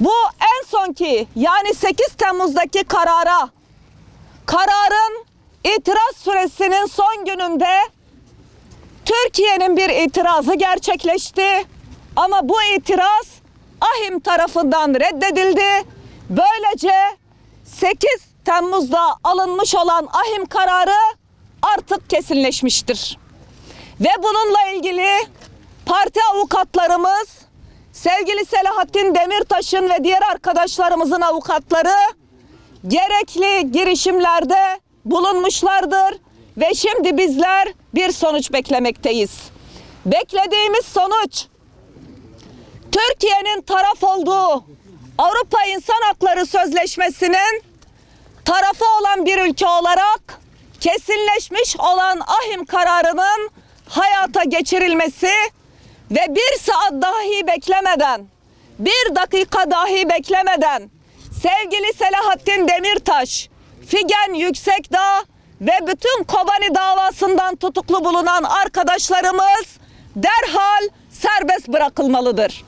Bu en sonki yani 8 Temmuz'daki karara, kararın itiraz süresinin son gününde Türkiye'nin bir itirazı gerçekleşti. Ama bu itiraz AHİM tarafından reddedildi. Böylece 8 Temmuz'da alınmış olan AHİM kararı artık kesinleşmiştir. Ve bununla ilgili parti avukatlarımız, sevgili Selahattin Demirtaş'ın ve diğer arkadaşlarımızın avukatları gerekli girişimlerde bulunmuşlardır ve şimdi bizler bir sonuç beklemekteyiz. Beklediğimiz sonuç Türkiye'nin taraf olduğu Avrupa İnsan Hakları Sözleşmesi'nin tarafı olan bir ülke olarak kesinleşmiş olan ahim kararının hayata geçirilmesi ve bir saat dahi beklemeden, bir dakika dahi beklemeden sevgili Selahattin Demirtaş, Figen Yüksekdağ ve bütün Kobani davasından tutuklu bulunan arkadaşlarımız derhal serbest bırakılmalıdır.